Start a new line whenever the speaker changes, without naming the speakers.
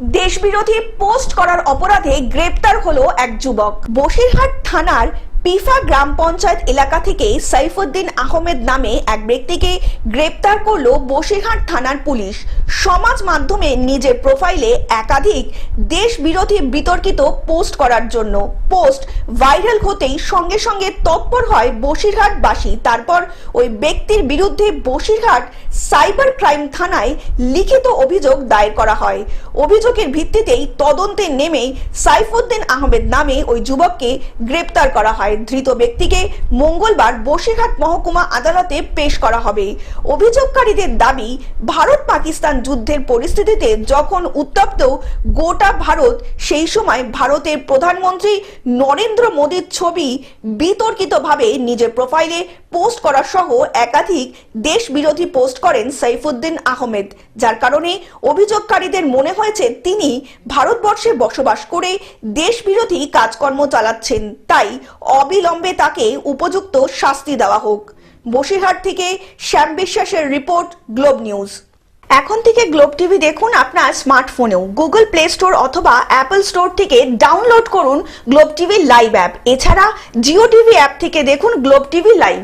দেশবিরোধী post করার অপরাধে গ্রেপ্তার হলো এক যুবক। বসিরহাট থানার পিফা গ্রাম পঞ্চায়েত এলাকা থেকে সাইফুদ্দিন আহমেদ নামে এক ব্যক্তিকে গ্রেপ্তার করল বসিরহাট থানার পুলিশ। সমাজ মাধ্যমে নিজের প্রোফাইলে একাধিক দেশ বিরোধী বিতর্কিত পোস্ট করার জন্য। পোস্ট ভাইরাল হতেই সঙ্গে সঙ্গে তৎপর হয় বসিরহাটবাসী। তারপর ওই ব্যক্তির বিরুদ্ধে বসিরহাট সাইবার ক্রাইম থানায় লিখিত অভিযোগ দায়ের করা হয়। অভিযোগের ভিত্তিতেই তদন্তে নেমে সাইফুদ্দিন আহমেদ নামে ওই যুবককে গ্রেপ্তার করা হয়। ধৃত ব্যক্তিকে মঙ্গলবার বসিরহাট মহকুমা আদালতে পেশ করা হবে। অভিযোগকারীদের দাবি, ভারত পাকিস্তান যুদ্ধের পরিস্থিতিতে যখন উত্তপ্ত গোটা ভারত, সেই সময় ভারতের প্রধানমন্ত্রী নরেন্দ্র মোদীর ছবি বিতর্কিতভাবে নিজের প্রোফাইলে পোস্ট করা সহ একাধিক দেশ বিরোধী পোস্ট করেন সাইফুদ্দিন আহমেদ। যার কারণে অভিযোগকারীদের মনে হয়েছে তিনি ভারতবর্ষে বসবাস করে দেশ বিরোধী কাজকর্ম চালাচ্ছেন। তাই অবিলম্বে তাকে উপযুক্ত শাস্তি দেওয়া হোক। বসিরহাট থেকে শ্যাম বিশ্বাসের রিপোর্ট, গ্লোব নিউজ। এখন থেকে গ্লোব টিভি দেখুন আপনার স্মার্টফোনেও। গুগল প্লে স্টোর অথবা অ্যাপল স্টোর থেকে ডাউনলোড করুন গ্লোব টিভি লাইভ অ্যাপ। এছাড়া জিও টিভি অ্যাপ থেকে দেখুন গ্লোব টিভি লাইভ।